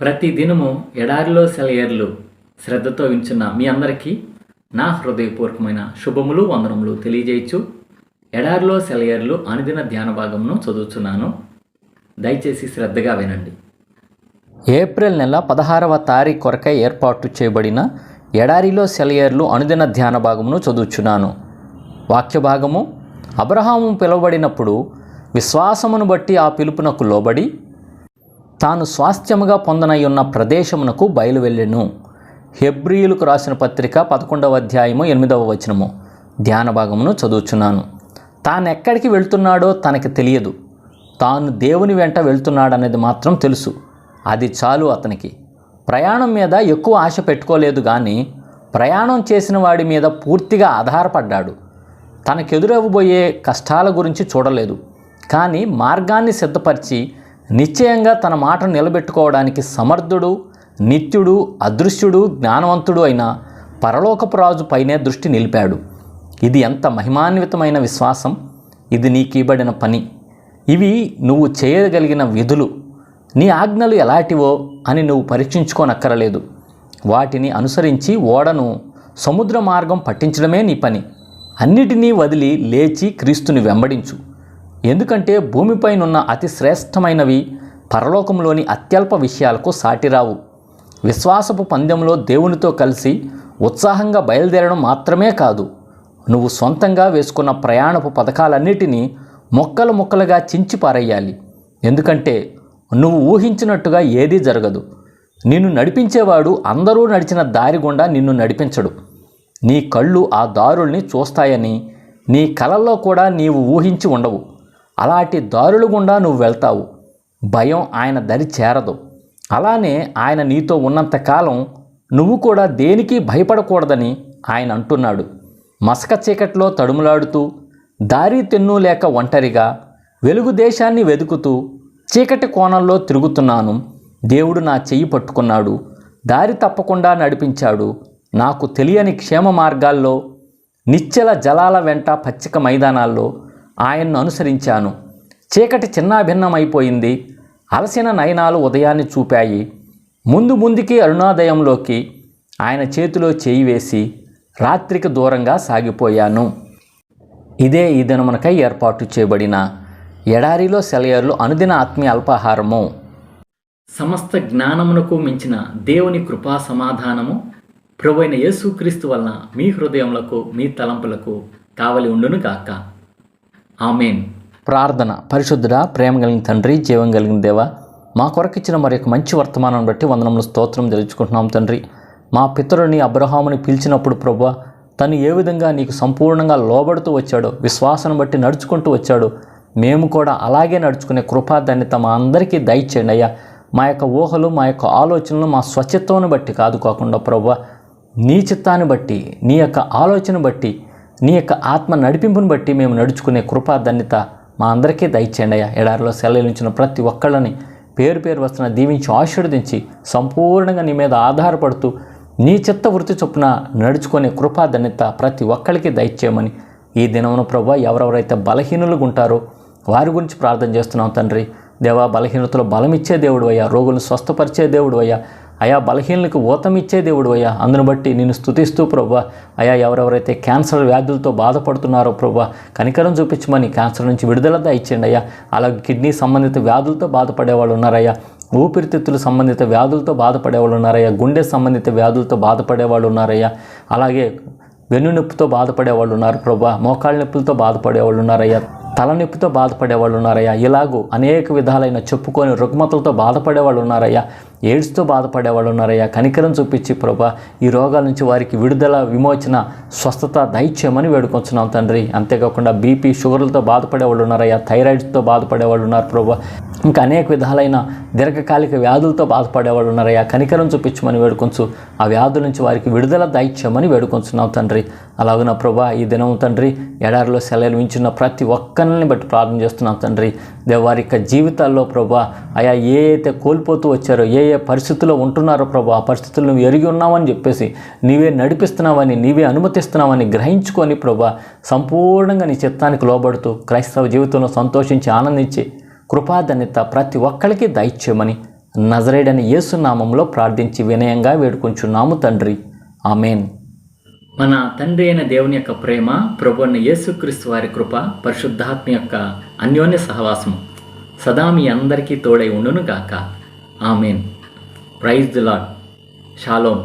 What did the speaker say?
ప్రతి దినము ఎడారిలో సెలయర్లు శ్రద్ధతో వించున్న మీ అందరికీ నా హృదయపూర్వకమైన శుభములు వందనములు తెలియజేయచ్చు. ఎడారిలో సెలయర్లు అనుదిన ధ్యాన భాగమును చదువుతున్నాను దయచేసి శ్రద్ధగా వినండి. ఏప్రిల్ నెల పదహారవ తారీఖు కొరకై ఏర్పాటు చేయబడిన ఎడారిలో సెలయర్లు అనుదిన ధ్యాన భాగమును చదువుచున్నాను. వాక్య భాగము అబ్రహాము పిలువబడినప్పుడు విశ్వాసమును బట్టి ఆ పిలుపునకు లోబడి తాను స్వాస్థ్యముగా పొందనై ఉన్న ప్రదేశమునకు బయలువెళ్ళెను. హెబ్రియులకు రాసిన పత్రిక పదకొండవ అధ్యాయము ఎనిమిదవ వచనము. ధ్యాన భాగమును చదువుచున్నాను. తాను ఎక్కడికి వెళ్తున్నాడో తనకి తెలియదు. తాను దేవుని వెంట వెళ్తున్నాడనేది మాత్రం తెలుసు. అది చాలు అతనికి. ప్రయాణం మీద ఎక్కువ ఆశ పెట్టుకోలేదు కానీ ప్రయాణం చేసిన వాడి మీద పూర్తిగా ఆధారపడ్డాడు. తనకెదురవ్వబోయే కష్టాల గురించి చూడలేదు. కానీ మార్గాన్ని సిద్ధపరిచి నిశ్చయంగా తన మాట నిలబెట్టుకోవడానికి సమర్థుడు నిత్యుడు అదృశ్యుడు జ్ఞానవంతుడు అయిన పరలోకపు రాజు పైనే దృష్టి నిలిపాడు. ఇది ఎంత మహిమాన్వితమైన విశ్వాసం! ఇది నీకివ్వబడిన పని. ఇవి నువ్వు చేయగలిగిన విధులు. నీ ఆజ్ఞలు ఎలాంటివో అని నువ్వు పరీక్షించుకోనక్కరలేదు. వాటిని అనుసరించి ఓడను సముద్ర మార్గం పట్టించడమే నీ పని. అన్నిటినీ వదిలి లేచి క్రీస్తుని వెంబడించు. ఎందుకంటే భూమిపైనున్న అతి శ్రేష్టమైనవి పరలోకంలోని అత్యల్ప విషయాలకు సాటిరావు. విశ్వాసపు పందెంలో దేవునితో కలిసి ఉత్సాహంగా బయలుదేరడం మాత్రమే కాదు నువ్వు సొంతంగా వేసుకున్న ప్రయాణపు పథకాలన్నిటినీ మొక్కలు మొక్కలుగా చించి పారేయాలి. ఎందుకంటే నువ్వు ఊహించినట్టుగా ఏదీ జరగదు. నిన్ను నడిపించేవాడు అందరూ నడిచిన దారి గుండా నిన్ను నడిపించడు. నీ కళ్ళు ఆ దారుల్ని చూస్తాయని నీ కలల్లో కూడా నీవు ఊహించి ఉండవు. అలాంటి దారుల గుండా నువ్వు వెళ్తావు. భయం ఆయన దరి చేరదు. అలానే ఆయన నీతో ఉన్నంతకాలం నువ్వు కూడా దేనికి భయపడకూడదని ఆయన అంటున్నాడు. మసక చీకట్లో తడుములాడుతూ దారి తెన్ను లేక ఒంటరిగా వెలుగు దేశాన్ని వెతుకుతూ చీకటి కోణంలో తిరుగుతున్నాను. దేవుడు నా చెయ్యి పట్టుకున్నాడు. దారి తప్పకుండా నడిపించాడు. నాకు తెలియని క్షేమ మార్గాల్లో నిశ్చల జలాల వెంట పచ్చిక మైదానాల్లో ఆయన్ను అనుసరించాను. చీకటి చిన్నాభిన్నమైపోయింది. అలసిన నయనాలు ఉదయాన్ని చూపాయి. ముందు ముందుకి అరుణోదయంలోకి ఆయన చేతిలో చేయి వేసి రాత్రికి దూరంగా సాగిపోయాను. ఇదే ఈ దినమునకై ఏర్పాటు చేయబడిన ఎడారిలో సెలయర్లు అనుదిన ఆత్మీయ అల్పాహారము. సమస్త జ్ఞానమునకు మించిన దేవుని కృపా సమాధానము ప్రభువైన యేసుక్రీస్తు వలన మీ హృదయములకు మీ తలంపులకు కావలి ఉండును గాక ఆమెన్. ప్రార్థన. పరిశుద్ధుడ ప్రేమ కలిగిన తండ్రి జీవం కలిగిన దేవ మా కొరకిచ్చిన మరి యొక్క మంచి వర్తమానం బట్టి వందనములు స్తోత్రం తెలుసుకుంటున్నాం తండ్రి. మా పితరుని అబ్రహాముని పిలిచినప్పుడు ప్రభు తను ఏ విధంగా నీకు సంపూర్ణంగా లోబడుతూ వచ్చాడో విశ్వాసం బట్టి నడుచుకుంటూ వచ్చాడు మేము కూడా అలాగే నడుచుకునే కృపాధన్యత మా అందరికీ దయచేయండి అయ్యా. మా యొక్క ఊహలు మా యొక్క ఆలోచనలు మా స్వచ్ఛత్వాన్ని బట్టి కాదు కాకుండా ప్రభు నీ చిత్తాన్ని బట్టి నీ యొక్క ఆలోచన బట్టి నీ యొక్క ఆత్మ నడిపింపుని బట్టి మేము నడుచుకునే కృపా ధన్యత మా అందరికీ దయచేయండి అయ్యా. ఎడారిలో సెలవులించిన ప్రతి ఒక్కళ్ళని పేరు పేరు వస్తున్న దీవించి ఆశీర్వదించి సంపూర్ణంగా నీ మీద ఆధారపడుతూ నీ చిత్త వృత్తి చొప్పున నడుచుకునే కృపా ధన్యత ప్రతి ఒక్కరికి దయచేయమని ఈ దినమున ప్రభు ఎవరెవరైతే బలహీనులుగా ఉంటారో వారి గురించి ప్రార్థన చేస్తున్నాం తండ్రి. దేవా బలహీనతలో బలమిచ్చే దేవుడు అయ్యా. రోగులను స్వస్థపరిచే దేవుడు అయ్యా. అయా బలహీనలకు ఊతమిచ్చే దేవుడు అయ్యా. అందును బట్టి నేను స్తుతిస్తూ ప్రభా అయా ఎవరెవరైతే క్యాన్సర్ వ్యాధులతో బాధపడుతున్నారో ప్రభా కనికరం చూపించమని క్యాన్సర్ నుంచి విడుదల ఇచ్చేయండి అయ్యా. అలాగే కిడ్నీ సంబంధిత వ్యాధులతో బాధపడే వాళ్ళు ఉన్నారయ్యా. ఊపిరితిత్తులు సంబంధిత వ్యాధులతో బాధపడే వాళ్ళు ఉన్నారయ్యా. గుండె సంబంధిత వ్యాధులతో బాధపడే వాళ్ళు ఉన్నారయ్యా. అలాగే వెన్ను నొప్పితో బాధపడే వాళ్ళు ఉన్నారు ప్రభా మోకాళ్ళ నొప్పులతో బాధపడే వాళ్ళు ఉన్నారయ్యా. తలనొప్పితో బాధపడే వాళ్ళు ఉన్నారయ్యా. ఇలాగూ అనేక విధాలైన చెప్పుకొని రుగ్మతలతో బాధపడే వాళ్ళు ఉన్నారయ్యా. ఎయిడ్స్తో బాధపడే వాళ్ళు ఉన్నారయ్యా. కనికరం చూపించి ప్రభా ఈ రోగాల నుంచి వారికి విడుదల విమోచన స్వస్థత దైత్యమని వేడుకొంచున్నాం తండ్రి. అంతేకాకుండా బీపీ షుగర్లతో బాధపడే వాళ్ళు ఉన్నారయ్యా. థైరాయిడ్స్తో బాధపడే వాళ్ళు ఉన్నారు ప్రభా. ఇంకా అనేక విధాలైన దీర్ఘకాలిక వ్యాధులతో బాధపడేవాడు ఉన్నారయ్యా. కనికరం చూపించమని వేడుకొంచు. ఆ వ్యాధుల నుంచి వారికి విడుదల దయచేయమని వేడుకొంచున్నావు తండ్రి. అలాగున ప్రభా ఈ దినం తండ్రి ఎడారిలో సెలవులు ఉంచిన ప్రతి ఒక్కరిని బట్టి ప్రార్థన చేస్తున్నాం తండ్రి. వారి యొక్క జీవితాల్లో ప్రభా అయా ఏ అయితే కోల్పోతూ వచ్చారో ఏ ఏ పరిస్థితుల్లో ఉంటున్నారో ప్రభా ఆ పరిస్థితులు నువ్వు ఎరిగి ఉన్నావని చెప్పేసి నీవే నడిపిస్తున్నావని నీవే అనుమతిస్తున్నావని గ్రహించుకొని ప్రభా సంపూర్ణంగా నీ చిత్తానికి లోబడుతూ క్రైస్తవ జీవితంలో సంతోషించి ఆనందించి కృపాధన్యత ప్రతి ఒక్కరికి దయచేయమని నజరేడని యేసు నామంలో ప్రార్థించి వినయంగా వేడుకుంటున్నాము తండ్రి. ఆమెన్. మన తండ్రి అయిన దేవుని యొక్క ప్రేమ ప్రభు అయిన యేసుక్రీస్తు వారి కృప పరిశుద్ధాత్మ యొక్క అన్యోన్య సహవాసం సదా మీ అందరికీ తోడై ఉండును గాక amen. Praise the lord shalom